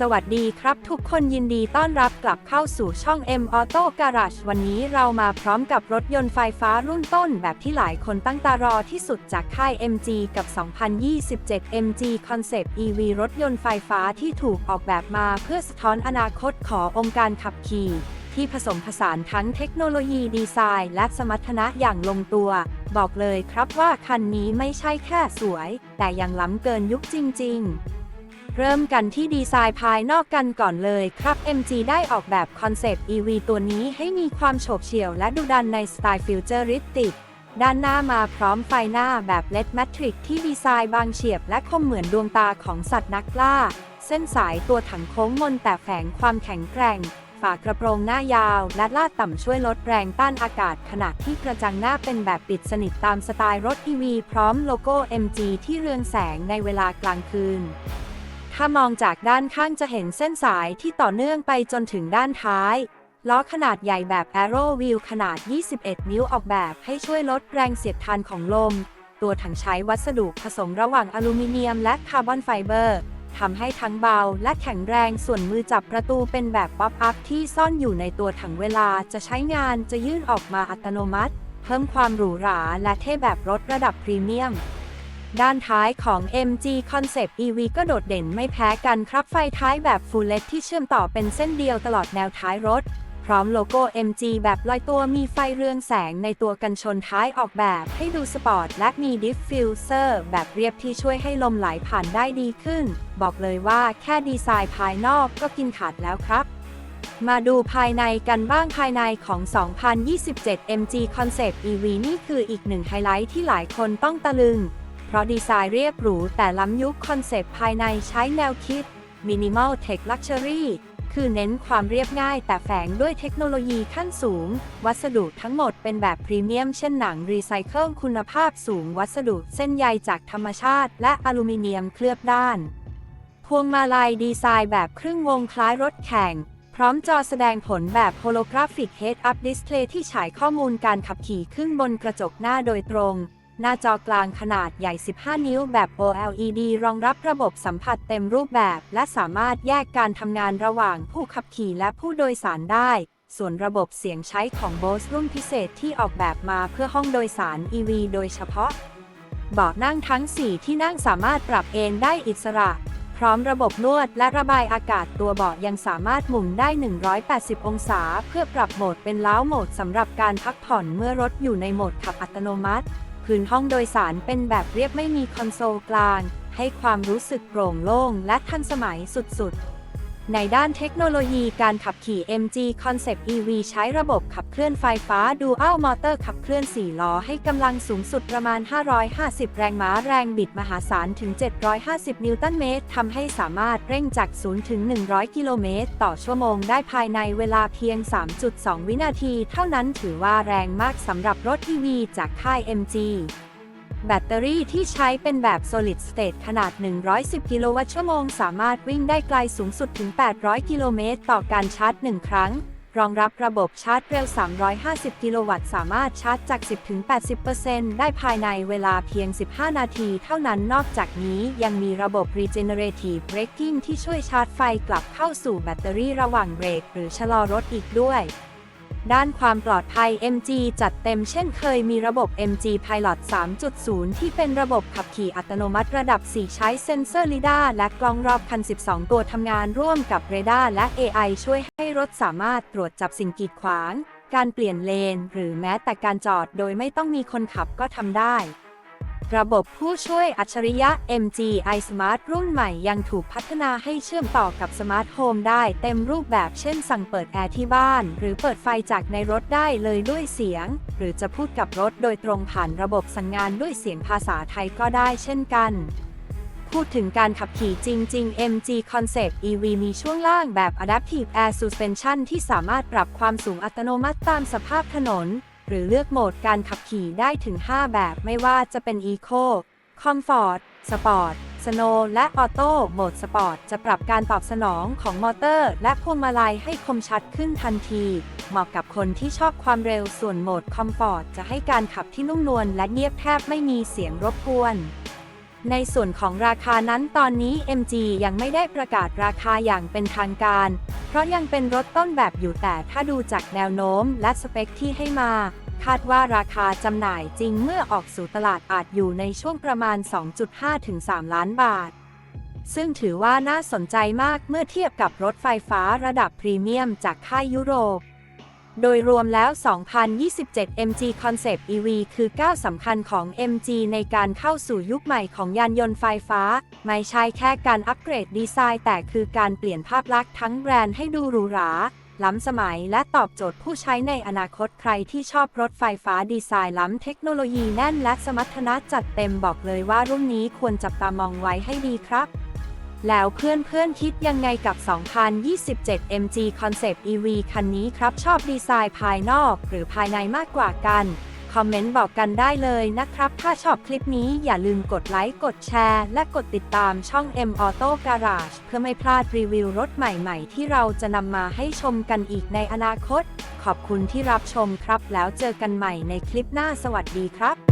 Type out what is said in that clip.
สวัสดีครับทุกคนยินดีต้อนรับกลับเข้าสู่ช่อง M Auto Garage วันนี้เรามาพร้อมกับรถยนต์ไฟฟ้ารุ่นต้นแบบที่หลายคนตั้งตารอที่สุดจากค่าย MG กับ 2027 MG Concept EV รถยนต์ไฟฟ้าที่ถูกออกแบบมาเพื่อสะท้อนอนาคตขององค์การขับขี่ที่ผสมผสานทั้งเทคโนโลยีดีไซน์ และสมรรถนะอย่างลงตัว บอกเลยครับว่าคันนี้ไม่ใช่แค่สวย แต่ยังล้ำเกินยุคจริง ๆ เริ่มกันที่ดีไซน์ภายนอกกันก่อนเลยครับ MG ได้ออกแบบคอนเซปต์ EV ตัวนี้ให้มีความโฉบเฉี่ยวและดุดันในสไตล์ฟิวเจอริสติก ด้านหน้ามาพร้อมไฟหน้าแบบ LED Matrix ที่ดีไซน์บางเฉียบและคมเหมือนดวงตาของสัตว์นักล่า เส้นสายตัวถังโค้งมนแต่แฝงความแข็งแกร่ง ฝากระโปรงหน้ายาว และลาดต่ำช่วยลดแรงต้านอากาศ ขณะที่กระจังหน้าเป็นแบบปิดสนิทตามสไตล์รถ EV พร้อมโลโก้ MG ที่เรืองแสงในเวลากลางคืน ถ้ามองจากด้านข้างจะเห็นเส้นสายที่ต่อเนื่องไปจนถึงด้านท้ายล้อขนาดใหญ่แบบ Aero Wheel ขนาด 21 นิ้วออกแบบให้ช่วยลดแรงเสียดทานของลม ตัวถังใช้วัสดุผสมระหว่างอลูมิเนียมและคาร์บอนไฟเบอร์ทำให้ทั้งเบาและแข็งแรงส่วนมือจับประตูเป็นแบบป๊อปอัพที่ซ่อนอยู่ในตัวถังเวลาจะใช้งานจะยื่นออกมาอัตโนมัติ เพิ่มความหรูหราและเท่แบบรถระดับพรีเมียม ด้านท้ายของ MG Concept EV ก็โดดเด่นไม่แพ้กันครับไฟท้ายแบบ Full LED ที่เชื่อมต่อเป็นเส้นเดียวตลอดแนวท้ายรถ พร้อมโลโก้ MG แบบลอยตัวมีไฟเรืองแสงในตัวกันชนท้ายออกแบบให้ดูสปอร์ตและมีดิฟฟิวเซอร์แบบเรียบที่ช่วยให้ลมไหลผ่านได้ดีขึ้น บอกเลยว่าแค่ดีไซน์ภายนอกก็กินขาดแล้วครับมาดูภายในกันบ้างภายในของ 2027 MG Concept EV นี่คืออีกหนึ่งไฮไลท์ที่หลายคนต้องตะลึง ราะดีไซน์เรียบหรูแต่ล้ำยุคคอนเซปต์ภายในใช้แนวคิด Minimal Tech Luxury คือเน้นความเรียบง่ายแต่แฝงด้วยเทคโนโลยีขั้นสูง วัสดุทั้งหมดเป็นแบบพรีเมียมเช่นหนังรีไซเคิลคุณภาพสูง วัสดุเส้นใยจากธรรมชาติ และอลูมิเนียมเคลือบด้าน พวงมาลัยดีไซน์แบบครึ่งวงคล้ายรถแข่ง พร้อมจอแสดงผลแบบโฮโลกราฟิก Head-Up Display ที่ฉายข้อมูลการขับขี่ขึ้นบนกระจกหน้าโดยตรง หน้าจอกลางขนาดใหญ่ 15 นิ้วแบบ OLED รองรับระบบสัมผัสเต็มรูปแบบ และสามารถแยกการทำงานระหว่างผู้ขับขี่และผู้โดยสารได้ ส่วนระบบเสียงใช้ของ Bose รุ่นพิเศษที่ออกแบบมาเพื่อห้องโดยสาร EV โดยเฉพาะ เบาะนั่งทั้ง 4 ที่นั่งสามารถปรับเอนได้อิสระ พร้อมระบบนวดและระบายอากาศตัวเบาะยังสามารถหมุนได้ 180 องศา เพื่อปรับโหมดเป็นล้าวโหมดสำหรับการพักผ่อนเมื่อรถอยู่ในโหมดขับอัตโนมัติ พื้นห้องโดยสารเป็นแบบเรียบไม่มีคอนโซลกลาง ให้ความรู้สึกโปร่งโล่งและทันสมัยสุดๆ ในด้านเทคโนโลยีการขับขี่ MG Concept EV ใช้ระบบขับเคลื่อนไฟฟ้า Dual Motor ขับเคลื่อน 4 ล้อให้กำลังสูงสุดประมาณ 550 แรงม้าแรงบิดมหาศาลถึง 750 นิวตันเมตรทำให้สามารถเร่งจาก 0 ถึง 100 กิโลเมตร ต่อชั่วโมงได้ภายในเวลาเพียง 3.2 วินาที เท่านั้นถือว่าแรงมากสำหรับรถ EV จากค่าย MG แบตเตอรี่ที่ใช้เป็นแบบ solid state ขนาด 110 กิโลวัตต์ชั่วโมง สามารถวิ่งได้ไกลสูงสุดถึง 800 กิโลเมตร ต่อการชาร์จ 1 ครั้ง รองรับระบบชาร์จเร็ว 350 กิโลวัตต์ สามารถชาร์จจาก 10-80%ได้ภายในเวลาเพียง 15 นาทีเท่านั้น นอกจากนี้ยังมีระบบ regenerative braking ที่ช่วยชาร์จไฟกลับเข้าสู่แบตเตอรี่ระหว่างเบรกหรือชะลอรถอีกด้วย ด้านความปลอดภัย MG จัดเต็มเช่นเคยมีระบบ MG Pilot 3.0 ที่เป็นระบบขับขี่อัตโนมัติระดับ 4 ใช้เซ็นเซอร์ลิดาและกล้องรอบคัน 12 ตัวทำงานร่วมกับเรดาร์และ AI ช่วยให้รถสามารถตรวจจับสิ่งกีดขวาง การเปลี่ยนเลน หรือแม้แต่การจอดโดยไม่ต้องมีคนขับก็ทำได้ ระบบผู้ช่วยอัจฉริยะ MG iSmart รุ่นใหม่ยังถูกพัฒนาให้เชื่อมต่อกับสมาร์ทโฮมได้เต็มรูปแบบเช่นสั่งเปิดแอร์ที่บ้าน หรือเปิดไฟจากในรถได้เลยด้วยเสียง หรือจะพูดกับรถโดยตรงผ่านระบบสั่งงานด้วยเสียงภาษาไทยก็ได้เช่นกันพูดถึงการขับขี่จริง ๆ MG Concept EV มีช่วงล่างแบบ Adaptive Air Suspension ที่สามารถปรับความสูงอัตโนมัติตามสภาพถนน หรือเลือกโหมดการขับขี่ได้ถึง 5 แบบไม่ว่าจะเป็น Eco Comfort Sport Snow และ Auto โหมด Sport จะปรับการตอบสนองของมอเตอร์ และพวงมาลัยให้คมชัดขึ้นทันที เหมาะกับคนที่ชอบความเร็วส่วนโหมด Comfort จะให้การขับที่นุ่มนวลและเงียบแทบไม่มีเสียงรบกวน ในส่วนของราคานั้นตอนนี้ MG ยังไม่ได้ประกาศราคาอย่างเป็นทางการ เพราะยังเป็นรถต้นแบบอยู่แต่ถ้าดูจากแนวโน้มและสเปคที่ให้มา คาดว่าราคาจำหน่ายจริงเมื่อออกสู่ตลาดอาจอยู่ในช่วงประมาณ 2.5-3ล้านบาท ซึ่งถือว่าน่าสนใจมากเมื่อเทียบกับรถไฟฟ้าระดับพรีเมียมจากค่ายยุโรป โดยรวมแล้ว 2027 MG Concept EV คือก้าวสำคัญของ MG ในการเข้าสู่ยุคใหม่ของยานยนต์ไฟฟ้า ไม่ใช่แค่การอัปเกรดดีไซน์ แต่คือการเปลี่ยนภาพลักษณ์ทั้งแบรนด์ให้ดูหรูหรา ล้ำสมัยและตอบโจทย์ผู้ใช้ในอนาคตใครที่ชอบรถไฟฟ้าดีไซน์ล้ำเทคโนโลยีแน่นและสมรรถนะจัดเต็มบอกเลยว่ารุ่นนี้ควรจับตามองไว้ให้ดีครับ แล้วเพื่อนๆคิดยังไงกับ 2027 MG Concept EV คันนี้ครับชอบดีไซน์ภายนอกหรือภายในมากกว่ากัน คอมเมนต์บอกกันได้เลยนะครับ ถ้าชอบคลิปนี้อย่าลืมกดไลค์ กดแชร์ และกดติดตามช่อง M Auto Garage เพื่อไม่พลาดรีวิวรถใหม่ๆ ที่เราจะนำมาให้ชมกันอีกในอนาคต ขอบคุณที่รับชมครับ แล้วเจอกันใหม่ในคลิปหน้าสวัสดีครับ